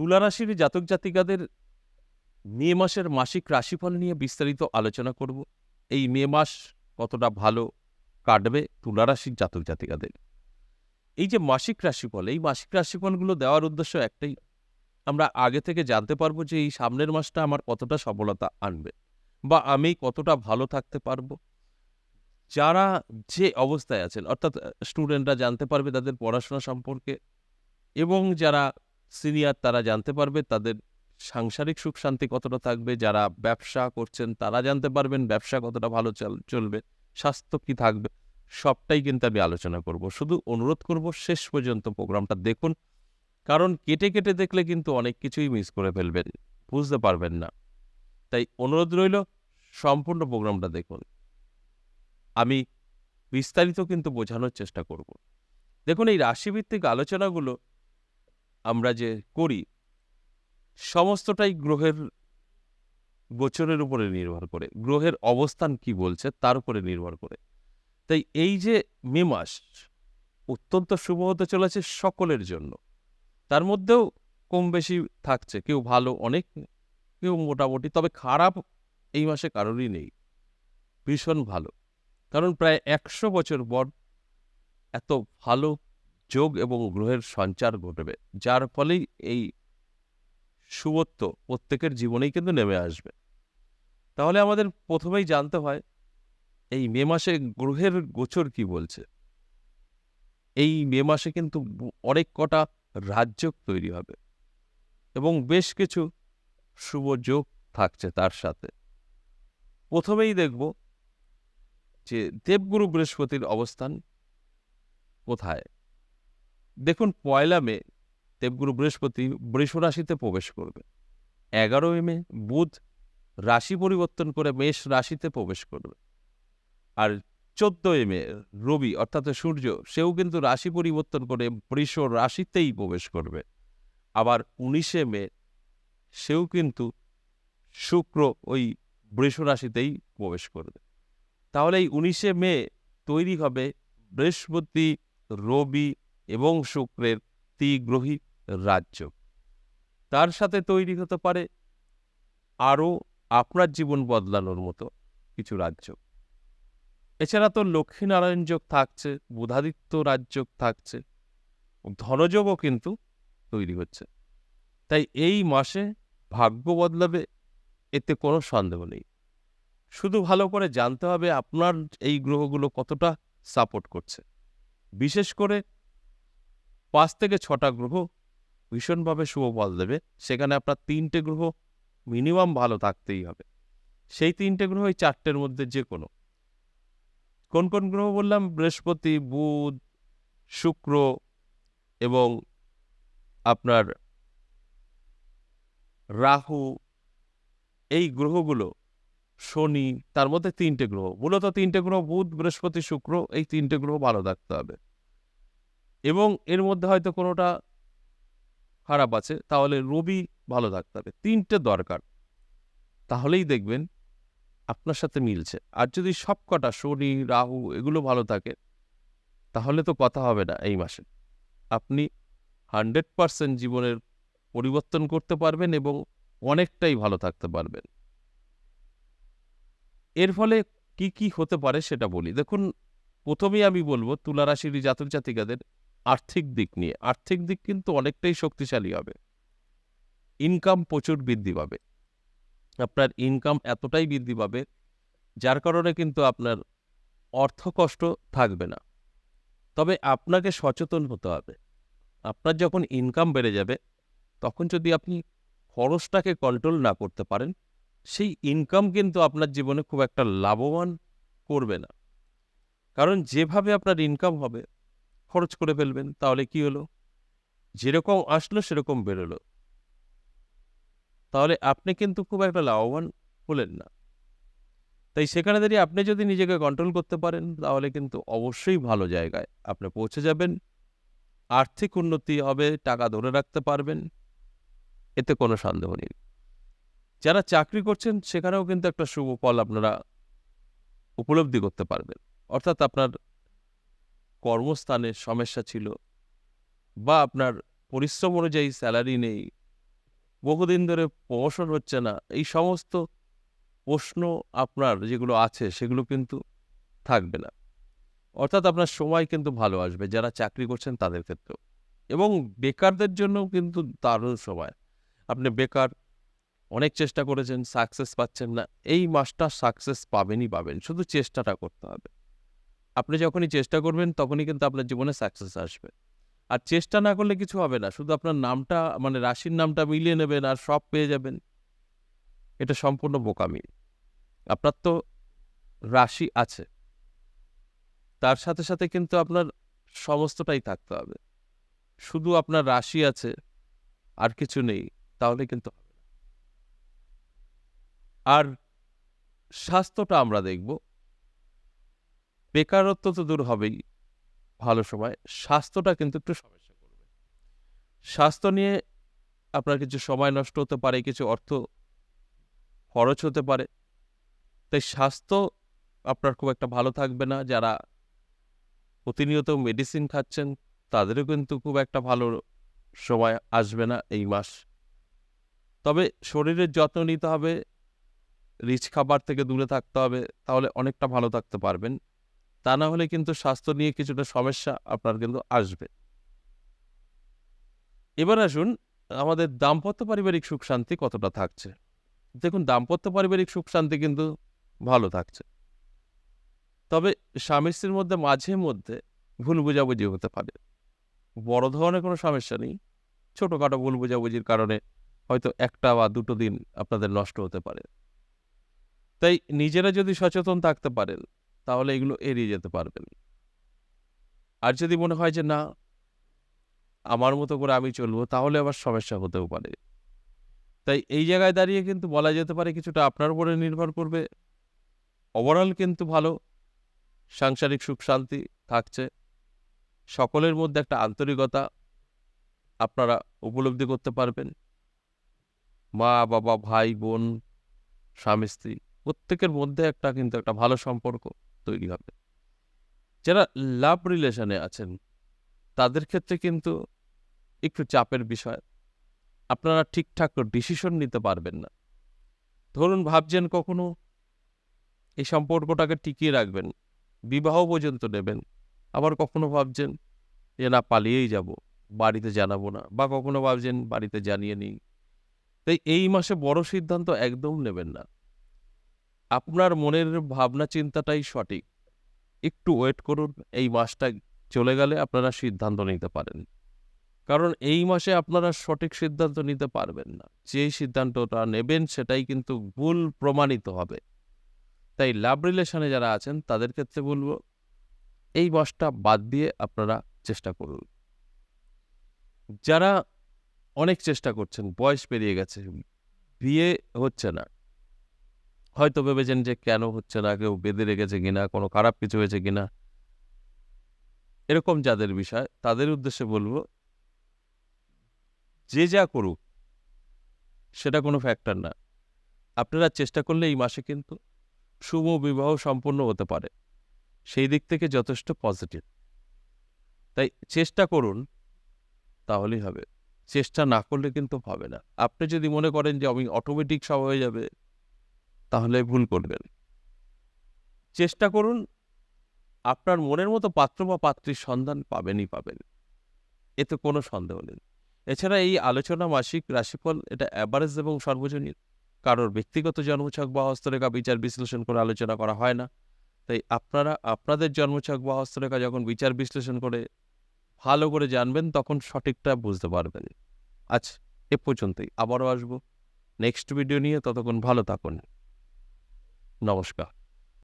তুলা রাশির জাতক জাতিকাদের মে মাসের মাসিক রাশিফল নিয়ে বিস্তারিত আলোচনা করব। এই মে মাস কতটা ভালো কাটবে তুলা রাশির জাতক জাতিকাদের? এই যে মাসিক রাশিফল, এই মাসিক রাশিফলগুলো দেওয়ার উদ্দেশ্য একটাই। আমরা আগে থেকে জানতে পারব যে এই সামনের মাসটা আমার কতটা সফলতা আনবে বা আমি কতটা ভালো থাকতে পারব। যারা যে অবস্থায় আছেন, অর্থাৎ স্টুডেন্টরা জানতে পারবে তাদের পড়াশোনা সম্পর্কে এবং যারা সিনিয়র তারা জানতে পারবে, তাদের সাংসারিক সুখ শান্তি কতটা থাকবে, যারা ব্যবসা করছেন তারা জানতে পারবেন ব্যবসা কতটা ভালো চলবে, স্বাস্থ্য কি থাকবে, সবটাই কিন্তু আমি আলোচনা করব। শুধু অনুরোধ করব শেষ পর্যন্ত প্রোগ্রামটা দেখুন, কারণ কেটে কেটে দেখলে কিন্তু অনেক কিছুই মিস করে ফেলবেন, বুঝতে পারবেন না। তাই অনুরোধ রইল, সম্পূর্ণ প্রোগ্রামটা দেখুন। আমি বিস্তারিত কিন্তু বোঝানোর চেষ্টা করব। দেখুন এই রাশিভিত্তিক আলোচনাগুলো আমরা যে করি, সমস্তটাই গ্রহের গোচরের উপরে নির্ভর করে। গ্রহের অবস্থান কি বলছে, তার উপরে নির্ভর করে। তাই এই যে মে মাস অত্যন্ত শুভ হতে চলেছে সকলের জন্য। তার মধ্যেও কম বেশি থাকছে, কেউ ভালো অনেক, কেউ মোটামুটি, তবে খারাপ এই মাসে কারোরই নেই। ভীষণ ভালো। কারণ প্রায় একশো বছর পর এত ভালো যোগ এবং গ্রহের সঞ্চার ঘটবে, যার ফলেই এই শুভত্ব প্রত্যেকের জীবনেই কিন্তু নেমে আসবে। তাহলে আমাদের প্রথমেই জানতে হয়, এই মে মাসে গ্রহের গোচর কি বলছে? এই মে মাসে কিন্তু অনেক কটা রাজ্য তৈরি হবে এবং বেশ কিছু শুভ যোগ থাকছে তার সাথে। প্রথমেই দেখব যে দেবগুরু বৃহস্পতির অবস্থান কোথায়? দেখুন, পয়লা মে দেবগুরু বৃহস্পতি বৃষ রাশিতে প্রবেশ করবে। এগারোই মে বুধ রাশি পরিবর্তন করে মেষ রাশিতে প্রবেশ করবে। আর চোদ্দই মে রবি, অর্থাৎ সূর্য, সেও কিন্তু রাশি পরিবর্তন করে বৃষ রাশিতেই প্রবেশ করবে। আবার উনিশে মে সেও কিন্তু শুক্র ওই বৃষ রাশিতেই প্রবেশ করবে। তাহলে এই উনিশে মে তৈরি হবে বৃহস্পতি, রবি এবং শুক্রের ত্রিগ্রহী রাজ্য। তার সাথে তৈরি হতে পারে আরও আপনার জীবন বদলানোর মতো কিছু রাজ্য। এছাড়া তো লক্ষ্মীনারায়ণ যোগ থাকছে, বুধাদিত্য রাজযোগ থাকছে, ধনযোগও কিন্তু তৈরি হচ্ছে। তাই এই মাসে ভাগ্য বদলাবে এতে কোনো সন্দেহ নেই। শুধু ভালো করে জানতে হবে আপনার এই গ্রহগুলো কতটা সাপোর্ট করছে। বিশেষ করে পাঁচ থেকে ছটা গ্রহ ভীষণভাবে শুভ ফল দেবে। সেখানে আপনার তিনটে গ্রহ মিনিমাম ভালো থাকতেই হবে। সেই তিনটে গ্রহ এই চারটের মধ্যে যে কোনো কোন কোন গ্রহ বললাম? বৃহস্পতি, বুধ, শুক্র এবং আপনার রাহু। এই গ্রহগুলো শনি, তার মধ্যে তিনটে গ্রহ। মূলত তিনটে গ্রহ বুধ, বৃহস্পতি, শুক্র, এই তিনটে গ্রহ ভালো থাকতে হবে। এবং এর মধ্যে হয়তো কোনোটা খারাপ আছে, তাহলে রবি ভালো থাকতে হবে। তিনটে দরকার। তাহলেই দেখবেন আপনার সাথে মিলছে। আর যদি সব কটা শনি, রাহু এগুলো ভালো থাকে, তাহলে তো কথা হবে না এই মাসে। আপনি হান্ড্রেড পারসেন্ট জীবনের পরিবর্তন করতে পারবেন এবং অনেকটাই ভালো থাকতে পারবেন। এর ফলে কি কি হতে পারে সেটা বলি। দেখুন, প্রথমেই আমি বলব, তুলা রাশির জাতক জাতিকাদের আর্থিক দিক নিয়ে। আর্থিক দিক কিন্তু অনেকটাই শক্তিশালী হবে। ইনকাম প্রচুর বৃদ্ধি পাবে। আপনার ইনকাম এতটাই বৃদ্ধি পাবে, যার কারণে কিন্তু আপনার অর্থ কষ্ট থাকবে না। তবে আপনাকে সচেতন হতে হবে। আপনার যখন ইনকাম বেড়ে যাবে, তখন যদি আপনি খরচটাকে কন্ট্রোল না করতে পারেন, সেই ইনকাম কিন্তু আপনার জীবনে খুব একটা লাভবান করবে না। কারণ যেভাবে আপনার ইনকাম হবে খরচ করে ফেলবেন, তাহলে কি হলো? যেরকম আসলো, সেরকম বেরোলো। তাহলে আপনি কিন্তু খুব একটা লাভবান হলেন না। তাই সেখানে দাঁড়িয়ে আপনি যদি নিজেকে কন্ট্রোল করতে পারেন, তাহলে কিন্তু অবশ্যই ভালো জায়গায় আপনি পৌঁছে যাবেন। আর্থিক উন্নতি হবে, টাকা ধরে রাখতে পারবেন, এতে কোনো সন্দেহ নেই। যারা চাকরি করছেন, সেখানেও কিন্তু একটা শুভ ফল আপনারা উপলব্ধি করতে পারবেন। অর্থাৎ আপনার কর্মস্থানে সমস্যা ছিল বা আপনার পরিশ্রম অনুযায়ী স্যালারি নেই, বহুদিন ধরে প্রমোশন হচ্ছে না, এই সমস্ত প্রশ্ন আপনার যেগুলো আছে সেগুলো কিন্তু থাকবে না। অর্থাৎ আপনার সময় কিন্তু ভালো আসবে, যারা চাকরি করছেন তাদের ক্ষেত্রেও। এবং বেকারদের জন্যও কিন্তু দারুণ সময়। আপনি বেকার, অনেক চেষ্টা করেছেন সাকসেস পাচ্ছেন না, এই মাসটা সাকসেস পাবেনই পাবেন, শুধু চেষ্টাটা করতে হবে। আপনি যখনই চেষ্টা করবেন, তখনই কিন্তু আপনার জীবনে সাকসেস আসবে। আর চেষ্টা না করলে কিছু হবে না। শুধু আপনার নামটা মানে রাশির নামটা মিলিয়ে নেবেন আর সব পেয়ে যাবেন। এটা সম্পূর্ণ বোকামি। আপনার তো রাশি আছে। তার সাথে সাথে কিন্তু আপনার সমস্তটাই থাকতে হবে। শুধু আপনার রাশি আছে, আর কিছু নেই, তাহলে কিন্তু হবে না। আর স্বাস্থ্যটা আমরা দেখব। বেকারত্ব তো দূর হবেই ভালো সময়। স্বাস্থ্যটা কিন্তু একটু সমস্যা করবে। স্বাস্থ্য নিয়ে আপনার কিছু সময় নষ্ট হতে পারে, কিছু অর্থ খরচ হতে পারে। তাই স্বাস্থ্য আপনার খুব একটা ভালো থাকবে না। যারা প্রতিনিয়ত মেডিসিন খাচ্ছেন, তাদেরও কিন্তু খুব একটা ভালো সময় আসবে না এই মাস। তবে শরীরের যত্ন নিতে হবে, রিচ খাবার থেকে দূরে থাকতে হবে, তাহলে অনেকটা ভালো থাকতে পারবেন। তা না হলে কিন্তু স্বাস্থ্য নিয়ে কিছুটা সমস্যা আপনার কিন্তু আসবে। এবার আসুন, আমাদের দাম্পত্য পারিবারিক সুখ শান্তি কতটা থাকছে? দেখুন, দাম্পত্য পারিবারিক সুখ শান্তি কিন্তু ভালো থাকছে। তবে স্বামী স্ত্রীর মধ্যে মাঝে মধ্যে ভুল বোঝাবুঝি হতে পারে। বড় ধরনের কোনো সমস্যা নেই। ছোটোখাটো ভুল বোঝাবুঝির কারণে হয়তো একটা বা দুটো দিন আপনাদের নষ্ট হতে পারে। তাই নিজেরা যদি সচেতন থাকতে পারেন তাহলে এগুলো এড়িয়ে যেতে পারবেন। আর যদি মনে হয় যে না, আমার মতো করে আমি চলবো, তাহলে আবার সমস্যা হতেও পারে। তাই এই জায়গায় দাঁড়িয়ে কিন্তু বলা যেতে পারে কিছুটা আপনার উপরে নির্ভর করবে। ওভারঅল কিন্তু ভালো, সাংসারিক সুখ শান্তি থাকছে। সকলের মধ্যে একটা আন্তরিকতা আপনারা উপলব্ধি করতে পারবেন। মা, বাবা, ভাই, বোন, স্বামী, স্ত্রী, প্রত্যেকের মধ্যে একটা কিন্তু একটা ভালো সম্পর্ক। তৈরি হবে। যারা লাভ রিলেশনে আছেন, তাদের ক্ষেত্রে কিন্তু একটু চাপের বিষয়। আপনারা ঠিকঠাক ডিসিশন নিতে পারবেন না। ধরুন ভাবছেন কখনো এই সম্পর্কটাকে টিকিয়ে রাখবেন, বিবাহ পর্যন্ত নেবেন। আবার কখনো ভাবছেন যে, না, পালিয়েই যাব, বাড়িতে জানাব না। বা কখনো ভাবছেন, বাড়িতে জানিয়ে নিই। তাই এই মাসে বড় সিদ্ধান্ত একদম নেবেন না। আপনার মনের ভাবনা চিন্তাটাই সঠিক। একটু ওয়েট করুন, এই মাসটা চলে গেলে আপনারা সিদ্ধান্ত নিতে পারেন। কারণ এই মাসে আপনারা সঠিক সিদ্ধান্ত নিতে পারবেন না। যে সিদ্ধান্তটা নেবেন সেটাই কিন্তু ভুল প্রমাণিত হবে। তাই লাভ রিলেশনে যারা আছেন, তাদের ক্ষেত্রে বলব, এই মাসটা বাদ দিয়ে আপনারা চেষ্টা করুন। যারা অনেক চেষ্টা করছেন, বয়স পেরিয়ে গেছে, বিয়ে হচ্ছে না হয়তো ভেবেছেন যে, কেন হচ্ছে না? কেউ বেঁধে রেখেছে কিনা? কোনো খারাপ কিছু হয়েছে কিনা? এরকম যাদের বিষয়, তাদের উদ্দেশ্যে বলব, যে যা করুক, সেটা কোনো ফ্যাক্টর না। আপনারা চেষ্টা করলে এই মাসে কিন্তু শুভ বিবাহ সম্পন্ন হতে পারে। সেই দিক থেকে যথেষ্ট পজিটিভ তাই চেষ্টা করুন, তাহলেই হবে। চেষ্টা না করলে কিন্তু হবে না। আপনি যদি মনে করেন যে, আমি অটোমেটিক সব হয়ে যাবে তাহলে ভুল করবেন। চেষ্টা করুন, আপনার মনের মতো পাত্র বা পাত্রীর সন্ধান পাবেনই পাবেন। এতে কোনো সন্দেহ নেই। এছাড়া এই আলোচনা মাসিক রাশিফল এটা অ্যাভারেজ এবং সর্বজনীন। কারোর ব্যক্তিগত জন্মছক বা হস্তরেখা বিচার বিশ্লেষণ করে আলোচনা করা হয় না। তাই আপনারা, আপনাদের জন্মছক বা হস্তরেখা যখন বিচার বিশ্লেষণ করে ভালো করে জানবেন, তখন সঠিকটা বুঝতে পারবেন। আচ্ছা এ পর্যন্তই। আবারও আসব। নেক্সট ভিডিও নিয়ে ততক্ষণ ভালো থাকুন। নমস্কার।